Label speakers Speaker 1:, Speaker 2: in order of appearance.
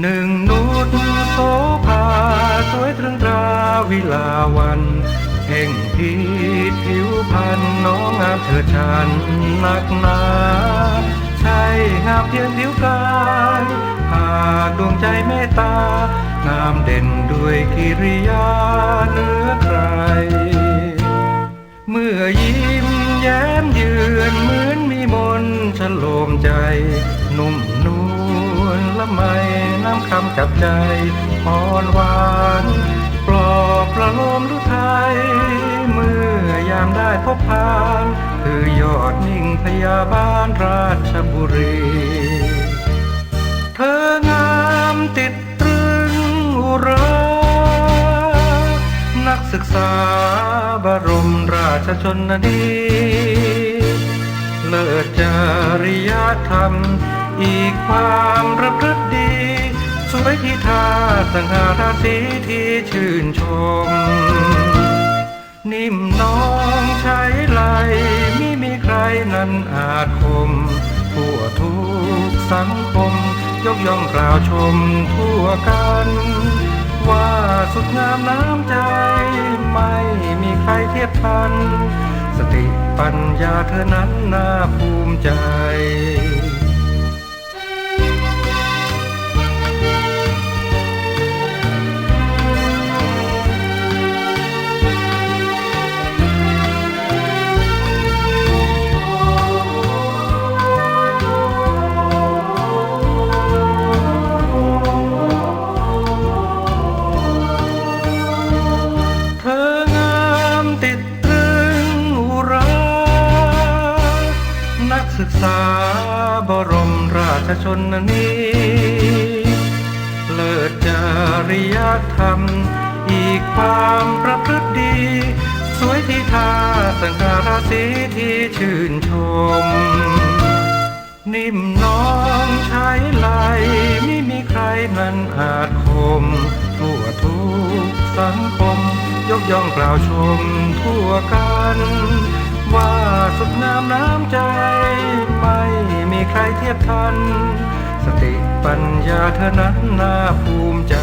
Speaker 1: หนึ่งนุชโสภาสวยตรึงตราวิลาวันเพ่งพีผิวพันน้องงามเธอฉันนักหนาใช่งามเพียงผิวกายหากดวงใจเมตตา งามเด่นด้วยกิริยาเหนือใคร เมื่อยิ้มแย้มเยือนเหมือนมีมนฉโลมใจ นุ่มนวลละไมน้ำคำจับใจอ่อนหวานปลอบประโลมรุไทย เมื่อยามได้พบพาน คือยอดนิ่งพยาบาลราชบุรี ชชนนีเลิศจริยธรรม อีกความระพฤติดี สวยที่ท่าสังหาราศีที่ชื่นชม นิ่มน้องใช้ไหลมิมีใครนั้นอาจคมทั่วทุกสังคม ยกย่องกล่าวชมทั่วกัน ว่าสุดงามน้ำใจ ไม่มีใครเทียบทัน สติปัญญาเธอนั้นน่าภูมิใจาบรมราชชนนีเลิศจริยธรรม อีกความประพฤติดี สวยที่ทาสังฆาราศีที่ชื่นชม นิ่มน้องใช้ไหลไม่มีใครนั้นอาจคม ทั่วทุกสังคม ยกย่องกล่าวชมทั่วกัน ว่าสุดงามน้ำใจ ไม่มีใครเทียบทัน สติปัญญาเธอนั้นน่าภูมิใจ